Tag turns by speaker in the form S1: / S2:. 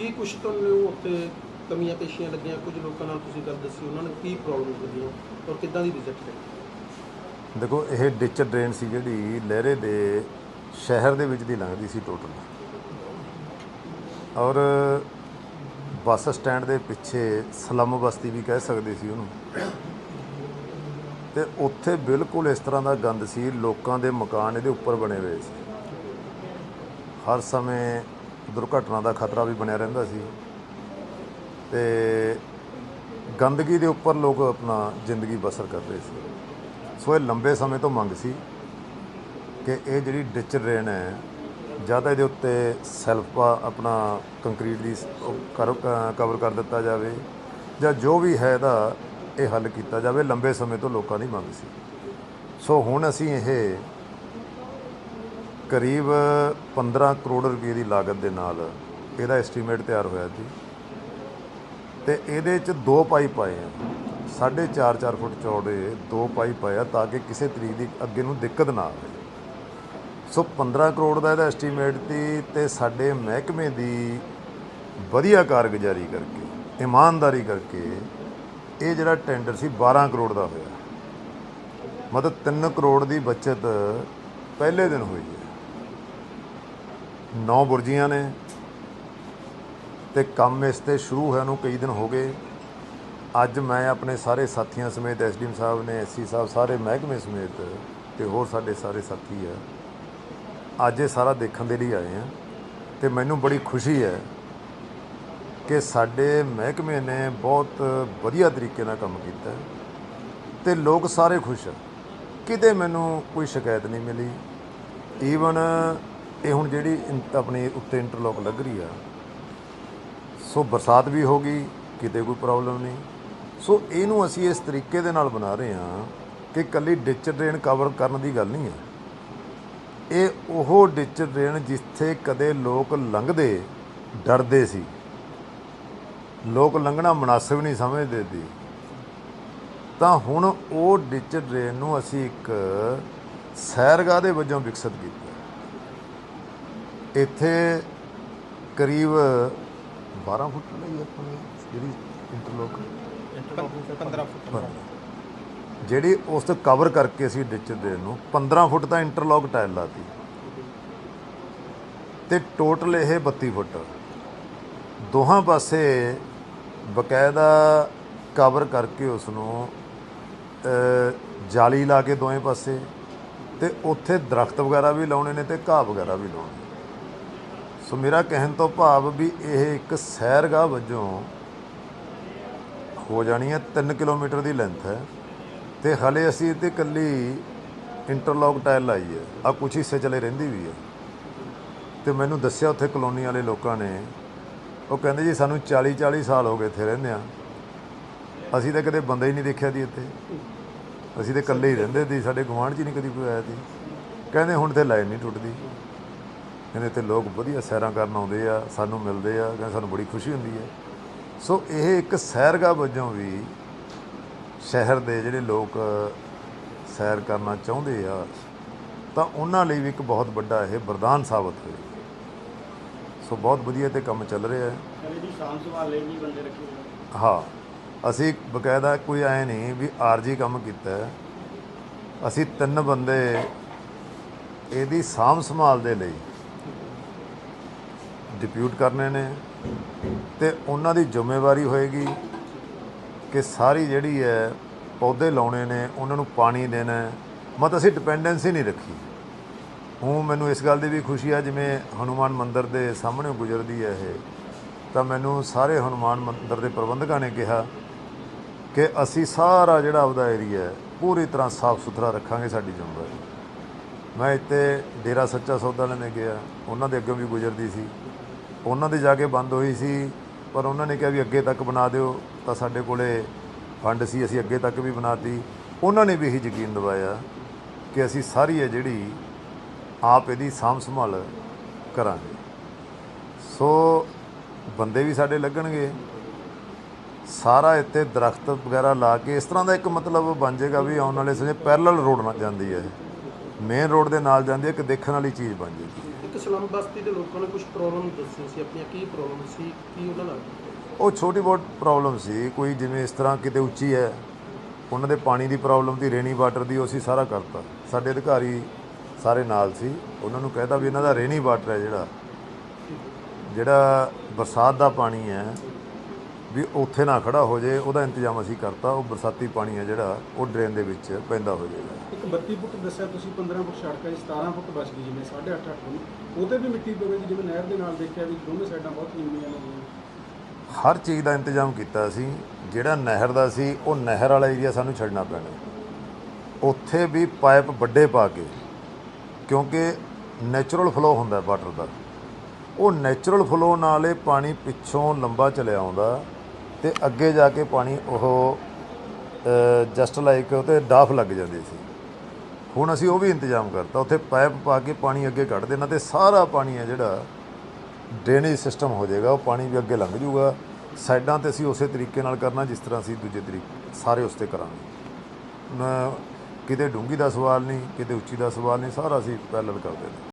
S1: ਕੀ ਕੁਛ ਤੁਹਾਨੂੰ ਉੱਥੇ ਕਮੀਆਂ ਪੇਸ਼ੀਆਂ ਲੱਗੀਆਂ? ਕੁਝ ਲੋਕਾਂ ਨਾਲ ਤੁਸੀਂ ਗੱਲ ਦੱਸੀ, ਉਹਨਾਂ ਨੂੰ ਕੀ ਪ੍ਰੋਬਲਮ ਲੱਗੀਆਂ? ਔਰ ਕਿੱਦਾਂ ਦੀ ਵਿਜ਼ਿਟ ਰਹੀ
S2: ਦੇਖੋ, ਇਹ ਡਿਚ ਡਰੇਨ ਸੀ ਜਿਹੜੀ ਲਹਿਰੇ ਦੇ ਸ਼ਹਿਰ ਦੇ ਵਿੱਚ ਦੀ ਲੰਘਦੀ ਸੀ ਟੋਟਲ ਔਰ ਬੱਸ ਸਟੈਂਡ ਦੇ ਪਿੱਛੇ ਸਲਮ ਬਸਤੀ ਵੀ ਕਹਿ ਸਕਦੇ ਸੀ ਉਹਨੂੰ। ਤੇ ਉੱਥੇ ਬਿਲਕੁਲ ਇਸ ਤਰ੍ਹਾਂ ਦਾ ਗੰਦ ਸੀ, ਲੋਕਾਂ ਦੇ ਮਕਾਨ ਇਹਦੇ ਉੱਪਰ ਬਣੇ ਹੋਏ ਸੀ। ਹਰ ਸਮੇਂ ਦੁਰਘਟਨਾ ਦਾ ਖਤਰਾ ਵੀ ਬਣਿਆ ਰਹਿੰਦਾ ਸੀ। ਤੇ ਗੰਦਗੀ ਦੇ ਉੱਪਰ ਲੋਕ ਆਪਣਾ ਜ਼ਿੰਦਗੀ ਬਸਰ ਕਰ ਰਹੇ ਸੀ। ਸੋ ਇਹ ਲੰਬੇ ਸਮੇਂ ਤੋਂ ਮੰਗ ਸੀ ਕਿ ਇਹ ਜਿਹੜੀ ਡਿਚ ਡਰੇਨ ਹੈ, ਜਾਂ ਤਾਂ ਇਹਦੇ ਉੱਤੇ ਸੈਲਫ ਆਪਣਾ ਕੰਕਰੀਟ ਦੀ ਕਵਰ ਕਰ ਦਿੱਤਾ ਜਾਵੇ, ਜਾਂ ਜੋ ਵੀ ਹੈ ਇਹਦਾ ਇਹ ਹੱਲ ਕੀਤਾ ਜਾਵੇ। ਲੰਬੇ ਸਮੇਂ ਤੋਂ ਲੋਕਾਂ ਦੀ ਮੰਗ ਸੀ। ਸੋ ਹੁਣ ਅਸੀਂ ਇਹ ਕਰੀਬ 15 ਕਰੋੜ ਰੁਪਏ ਦੀ ਲਾਗਤ ਦੇ ਨਾਲ ਇਹਦਾ ਐਸਟੀਮੇਟ ਤਿਆਰ ਹੋਇਆ ਸੀ ਤੇ ਇਹਦੇ ਚ ਦੋ ਪਾਈਪ ਆਏ ਆ। ਸਾਢੇ 4-4 ਫੁੱਟ ਚੌੜੇ ਦੋ ਪਾਈਪ ਆਇਆ ਤਾਂ ਕਿ ਕਿਸੇ ਤਰੀਕ ਦੀ ਅੱਗੇ ਨੂੰ ਦਿੱਕਤ ਨਾ ਆਵੇ। ਸੋ 15 ਕਰੋੜ ਦਾ ਇਹਦਾ ਐਸਟੀਮੇਟ ਸੀ ਤੇ ਸਾਡੇ ਮਹਿਕਮੇ ਦੀ ਵਧੀਆ ਕਾਰਗੁਜ਼ਾਰੀ ਕਰਕੇ, ਇਮਾਨਦਾਰੀ ਕਰਕੇ ਇਹ ਜਿਹੜਾ ਟੈਂਡਰ ਸੀ 12 ਕਰੋੜ ਦਾ ਹੋਇਆ। ਮਤਲਬ 3 ਕਰੋੜ ਦੀ ਬਚਤ ਪਹਿਲੇ ਦਿਨ ਹੋਈ ਹੈ। ਨੌ ਬੁਰਜੀਆਂ ਨੇ ਤੇ ਕੰਮ ਇਸ ਤੇ ਸ਼ੁਰੂ ਹੋਇਆ ਨੂੰ ਕਈ ਦਿਨ ਹੋ ਗਏ। ਅੱਜ ਮੈਂ ਆਪਣੇ ਸਾਰੇ ਸਾਥੀਆਂ ਸਮੇਤ ਐਸਡੀਐਮ ਸਾਹਿਬ ਨੇ ਐਸਸੀ ਸਾਹਿਬ, ਸਾਰੇ ਮਹਿਕਮੇ ਸਮੇਤ ਤੇ ਹੋਰ ਸਾਡੇ ਸਾਰੇ ਸਾਥੀ ਆ। ਅੱਜ ਇਹ ਸਾਰਾ ਦੇਖਣ ਦੇ ਲਈ ਆਏ ਆ ਤੇ ਮੈਨੂੰ ਬੜੀ ਖੁਸ਼ੀ ਹੈ ਕਿ ਸਾਡੇ ਮਹਿਕਮੇ ਨੇ ਬਹੁਤ ਵਧੀਆ ਤਰੀਕੇ ਨਾਲ ਕੰਮ ਕੀਤਾ ਹੈ ਤੇ ਲੋਕ ਸਾਰੇ ਖੁਸ਼ ਆ। ਕਿਤੇ ਮੈਨੂੰ ਕੋਈ ਸ਼ਿਕਾਇਤ ਨਹੀਂ ਮਿਲੀ। ਈਵਨ ਇਹ ਹੁਣ ਜਿਹੜੀ ਆਪਣੇ ਉੱਤੇ ਇੰਟਰਲੋਕ ਲੱਗ ਰਹੀ ਆ, ਸੋ ਬਰਸਾਤ ਵੀ ਹੋ ਗਈ, ਕਿਤੇ ਕੋਈ ਪ੍ਰੋਬਲਮ ਨਹੀਂ। ਸੋ ਇਹਨੂੰ ਅਸੀਂ ਇਸ ਤਰੀਕੇ ਦੇ ਨਾਲ ਬਣਾ ਰਹੇ ਹਾਂ ਕਿ ਕੱਲੀ ਡਿਚ ਡਰੇਨ ਕਵਰ ਕਰਨ ਦੀ ਗੱਲ ਨਹੀਂ ਹੈ ਇਹ ਉਹ ਡਿਚ ਡਰੇਨ ਜਿੱਥੇ ਕਦੇ ਲੋਕ ਲੰਘਦੇ, ਡਰਦੇ ਸੀ। ਲੋਕ ਲੰਘਣਾ ਮناسب ਨਹੀਂ ਸਮਝਦੇ ਸੀ। ਤਾਂ ਹੁਣ ਉਹ ਡਿਚ ਡਰੇਨ ਨੂੰ ਅਸੀਂ ਇੱਕ ਸੈਰਗਾਹ ਦੇ ਵਜੋਂ ਵਿਕਸਿਤ ਕੀਤਾ। ਇੱਥੇ ਕਰੀਬ 12 ਫੁੱਟ ਲਈ ਆਪਣੀ ਜਿਹੜੀ ਇੰਟਰਲੋਕ
S1: 15 ਫੁੱਟ
S2: ਜਿਹੜੀ ਉਸ ਤੋਂ ਕਵਰ ਕਰਕੇ ਅਸੀਂ ਡਿਚ ਦੇ ਨੂੰ 15 ਫੁੱਟ ਦਾ ਇੰਟਰਲੌਕ ਟਾਇਲ ਲਾਤੀ। ਤੇ ਟੋਟਲ ਇਹ 32 ਫੁੱਟ। ਦੋਹਾਂ ਪਾਸੇ ਬਕਾਇਦਾ ਕਵਰ ਕਰਕੇ ਉਸ ਨੂੰ ਜਾਲੀ ਲਾ ਕੇ ਦੋਵੇਂ ਪਾਸੇ ਤੇ ਉੱਥੇ ਦਰਖਤ ਵਗੈਰਾ ਵੀ ਲਾਉਣੇ ਨੇ ਤੇ ਘਾਹ ਵਗੈਰਾ ਵੀ ਲਾਉਣੇ ਸੋ ਮੇਰਾ ਕਹਿਣ ਤੋਂ ਭਾਵ ਵੀ ਇਹ ਇੱਕ ਸੈਰਗਾਹ ਵਜੋਂ ਹੋ ਜਾਣੀ ਹੈ 3 ਕਿਲੋਮੀਟਰ ਦੀ ਲੈਂਥ ਹੈ ਤੇ ਹਲੇ ਅਸੀਂ ਤੇ ਕੱਲੀ ਇੰਟਰਲੌਕ ਟਾਇਲ ਲਾਈ ਹੈ। ਆ ਕੁਛ ਹਿੱਸੇ ਚਲੇ ਰਹਿੰਦੀ ਵੀ ਹੈ। ਤੇ ਮੈਨੂੰ ਦੱਸਿਆ ਉੱਥੇ ਕਲੋਨੀ ਵਾਲੇ ਲੋਕਾਂ ਨੇ, ਉਹ ਕਹਿੰਦੇ ਜੀ ਸਾਨੂੰ 40 40 ਸਾਲ ਹੋ ਗਏ ਇੱਥੇ ਰਹਿੰਦੇ ਆ ਅਸੀਂ ਤਾਂ ਕਦੇ ਬੰਦਾ ਹੀ ਨਹੀਂ ਦੇਖਿਆ ਦੀ ਇੱਥੇ। ਅਸੀਂ ਤਾਂ ਇਕੱਲੇ ਹੀ ਰਹਿੰਦੇ ਸੀ, ਸਾਡੇ ਗੁਆਂਢ 'ਚ ਨਹੀਂ ਕਦੀ ਕੋਈ ਆਇਆ ਸੀ। ਕਹਿੰਦੇ ਹੁਣ ਤੇ ਲਾਈਨ ਨਹੀਂ ਟੁੱਟਦੀ। ਕਹਿੰਦੇ ਤੇ ਲੋਕ ਵਧੀਆ ਸੈਰਾਂ ਕਰਨ ਆਉਂਦੇ ਆ ਸਾਨੂੰ ਮਿਲਦੇ ਆ ਕਹਿੰਦੇ ਸਾਨੂੰ ਬੜੀ ਖੁਸ਼ੀ ਹੁੰਦੀ ਹੈ ਸੋ ਇਹ ਇੱਕ ਸੈਰਗਾਹ ਵਜੋਂ ਵੀ ਸ਼ਹਿਰ ਦੇ ਜਿਹੜੇ ਲੋਕ ਸੈਰ ਕਰਨਾ ਚਾਹੁੰਦੇ ਆ ਤਾਂ ਉਹਨਾਂ ਲਈ ਵੀ ਇੱਕ ਬਹੁਤ ਵੱਡਾ ਇਹ ਵਰਦਾਨ ਸਾਬਤ ਹੋਇਆ ਸੋ ਬਹੁਤ ਵਧੀਆ ਤੇ ਕੰਮ ਚੱਲ ਰਿਹਾ ਹੈ
S3: ਕਹਿੰਦੇ ਜੀ ਸ਼ਾਮ ਸੰਭਾਲ ਲਈ ਵੀ ਬੰਦੇ ਰੱਖੇ ਹੋਏ ਨੇ।
S2: ਹਾਂ ਅਸੀਂ ਬਕਾਇਦਾ ਕੋਈ ਐ ਨਹੀਂ ਵੀ ਆਰਜੀ ਕੰਮ ਕੀਤਾ। ਅਸੀਂ ਤਿੰਨ ਬੰਦੇ ਇਹਦੀ ਸਾਂਭ ਸੰਭਾਲ ਦੇ ਲਈ ਡਿਪਿਊਟ ਕਰਨੇ ਨੇ ਤੇ ਉਹਨਾਂ ਦੀ ਜ਼ਿੰਮੇਵਾਰੀ ਹੋਏਗੀ ਕਿ ਸਾਰੀ ਜਿਹੜੀ ਹੈ ਪੌਦੇ ਲਾਉਣੇ ਨੇ, ਉਹਨਾਂ ਨੂੰ ਪਾਣੀ ਦੇਣਾ ਮਤ ਅਸੀਂ ਡਿਪੈਂਡੈਂਸੀ ਨਹੀਂ ਰੱਖੀ। ਹੂੰ ਮੈਨੂੰ ਇਸ ਗੱਲ ਦੀ ਵੀ ਖੁਸ਼ੀ ਆ, ਜਿਵੇਂ ਹਨੂਮਾਨ ਮੰਦਿਰ ਦੇ ਸਾਹਮਣੇ ਗੁਜ਼ਰਦੀ ਹੈ ਇਹ, ਤਾਂ ਮੈਨੂੰ ਸਾਰੇ ਹਨੂਮਾਨ ਮੰਦਿਰ ਦੇ ਪ੍ਰਬੰਧਕਾਂ ਨੇ ਕਿਹਾ ਕਿ ਅਸੀਂ ਸਾਰਾ ਜਿਹੜਾ ਆਪਦਾ ਏਰੀਆ ਹੈ, ਪੂਰੀ ਤਰ੍ਹਾਂ ਸਾਫ਼ ਸੁਥਰਾ ਰੱਖਾਂਗੇ ਸਾਡੀ ਜ਼ਿੰਮੇਵਾਰੀ। ਮੈਂ ਇੱਥੇ ਡੇਰਾ ਸੱਚਾ ਸੌਦਾ ਲੈਣੇ ਗਿਆ, ਉਹਨਾਂ ਦੇ ਅੱਗੇ ਵੀ ਗੁਜ਼ਰਦੀ ਸੀ। ਉਹਨਾਂ ਦੇ ਜਾ ਕੇ ਬੰਦ ਹੋਈ ਸੀ, ਪਰ ਉਹਨਾਂ ਨੇ ਕਿਹਾ ਵੀ ਅੱਗੇ ਤੱਕ ਬਣਾ ਦਿਓ, ਤਾਂ ਸਾਡੇ ਕੋਲੇ ਫੰਡ ਸੀ, ਅਸੀਂ ਅੱਗੇ ਤੱਕ ਵੀ ਬਣਾਤੀ। ਉਹਨਾਂ ਨੇ ਵੀ ਇਹੀ ਯਕੀਨ ਦਿਵਾਇਆ ਕਿ ਅਸੀਂ ਸਾਰੀ ਹੈ ਜਿਹੜੀ ਆਪ ਇਹਦੀ ਸਾਂਭ ਸੰਭਾਲ ਕਰਾਂਗੇ। ਸੋ ਬੰਦੇ ਵੀ ਸਾਡੇ ਲੱਗਣਗੇ। ਸਾਰਾ ਇੱਥੇ ਦਰਖਤ ਵਗੈਰਾ ਲਾ ਕੇ ਇਸ ਤਰ੍ਹਾਂ ਦਾ ਇੱਕ ਮਤਲਬ ਬਣ ਜਾਏਗਾ ਵੀ ਆਉਣ ਵਾਲੇ ਸਮੇਂ ਪੈਰਲਲ ਰੋਡ ਨਾਲ ਜਾਂਦੀ ਹੈ ਮੇਨ ਰੋਡ ਦੇ ਨਾਲ ਜਾਂਦੀ ਹੈ, ਇੱਕ ਦੇਖਣ ਵਾਲੀ ਚੀਜ਼ ਬਣ ਜਾਏਗੀ।
S1: ਇੱਕ ਬਸਤੀ ਦੇ ਲੋਕਾਂ ਨੇ ਕੁਝ ਪ੍ਰੋਬਲਮ ਦੱਸੀ ਸੀ? ਆਪਣੀਆਂ ਕੀ ਪ੍ਰੋਬਲਮ ਸੀ? ਕੀ ਉਹਨਾਂ ਨਾਲ?
S2: ਉਹ ਛੋਟੀ ਬਹੁਤ ਪ੍ਰੋਬਲਮ ਸੀ। ਕੋਈ ਜਿਵੇਂ ਇਸ ਤਰ੍ਹਾਂ ਕਿਤੇ ਉੱਚੀ ਹੈ, ਉਹਨਾਂ ਦੇ ਪਾਣੀ ਦੀ ਪ੍ਰੋਬਲਮ ਦੀ ਰੇਨੀ ਵਾਟਰ ਦੀ, ਉਹ ਅਸੀਂ ਸਾਰਾ ਕਰਤਾ। ਸਾਡੇ ਅਧਿਕਾਰੀ ਸਾਰੇ ਨਾਲ ਸੀ। ਉਹਨਾਂ ਨੂੰ ਕਹਿਤਾ ਵੀ ਇਹਨਾਂ ਦਾ ਰੇਨੀ ਵਾਟਰ ਹੈ ਜਿਹੜਾ। ਜਿਹੜਾ ਬਰਸਾਤ ਦਾ ਪਾਣੀ ਹੈ ਵੀ ਉੱਥੇ ਨਾ ਖੜਾ ਹੋ ਜੇ ਉਹਦਾ ਇੰਤਜ਼ਾਮ ਅਸੀਂ ਕਰਤਾ ਉਹ ਬਰਸਾਤੀ ਪਾਣੀ ਹੈ ਜਿਹੜਾ ਉਹ ਡਰੇਨ ਦੇ ਵਿੱਚ ਪੈਂਦਾ ਹੋ ਜਾਏਗਾ।
S4: ਇੱਕ 32 ਫੁੱਟ ਦੱਸਿਆ ਤੁਸੀਂ 15 ਫੁੱਟ ਸੜਕ ਹੈ ਜੀ, 17 ਫੁੱਟ ਬਚ ਗਈ ਜਿਵੇਂ 8.5 8 ਫੁੱਟ। ਉਹਤੇ ਵੀ ਮਿੱਟੀ ਪਵੇ ਜੀ ਜਿਵੇਂ ਨਹਿਰ ਦੇ ਨਾਲ ਦੇਖਿਆ ਵੀ ਦੋਵੇਂ ਸਾਈਡਾਂ ਬਹੁਤ ਨੀਵੀਆਂ ਨੇ।
S2: ਹਰ ਚੀਜ਼ ਦਾ ਇੰਤਜ਼ਾਮ ਕੀਤਾ ਸੀ ਜਿਹੜਾ ਨਹਿਰ ਦਾ ਸੀ ਉਹ ਨਹਿਰ ਵਾਲਾ ਏਰੀਆ ਸਾਨੂੰ ਛੱਡਣਾ ਪੈਣਾ। ਉੱਥੇ ਵੀ ਪਾਈਪ ਵੱਡੇ ਪਾ ਕੇ ਕਿਉਂਕਿ ਨੈਚੁਰਲ ਫਲੋ ਹੁੰਦਾ ਵਾਟਰ ਦਾ। ਉਹ ਨੈਚੁਰਲ ਫਲੋ ਨਾਲ ਇਹ ਪਾਣੀ ਪਿੱਛੋਂ ਲੰਬਾ ਚਲਿਆ ਆਉਂਦਾ ਤੇ ਅੱਗੇ ਜਾ ਕੇ ਪਾਣੀ ਉਹ ਜਸਟ ਲਾਈਕ ਉਤੇ ਡਾਫ ਲੱਗ ਜਾਂਦੀ ਸੀ। ਹੁਣ ਅਸੀਂ ਉਹ ਵੀ ਇੰਤਜ਼ਾਮ ਕਰਤਾ। ਉੱਥੇ ਪਾਈਪ ਪਾ ਕੇ ਪਾਣੀ ਅੱਗੇ ਕੱਢ ਦੇਣਾ ਤੇ ਸਾਰਾ ਪਾਣੀ ਹੈ ਜਿਹੜਾ ਡਰੇਨੇਜ ਸਿਸਟਮ ਹੋ ਜਾਏਗਾ। ਉਹ ਪਾਣੀ ਵੀ ਅੱਗੇ ਲੰਘ ਜਾਊਗਾ। ਸਾਈਡਾਂ ਤੇ ਅਸੀਂ ਉਸੇ ਤਰੀਕੇ ਨਾਲ ਕਰਨਾ ਜਿਸ ਤਰ੍ਹਾਂ ਅਸੀਂ ਦੂਜੇ ਤਰੀਕੇ, ਸਾਰੇ ਉਸ ਤੇ ਕਰਾਂਗੇ। ਕਿਤੇ ਡੂੰਗੀ ਦਾ ਸਵਾਲ ਨਹੀਂ, ਕਿਤੇ ਉੱਚੀ ਦਾ ਸਵਾਲ ਨਹੀਂ, ਸਾਰਾ ਅਸੀਂ ਪੈਰਲਲ ਕਰਦੇ ਨੇ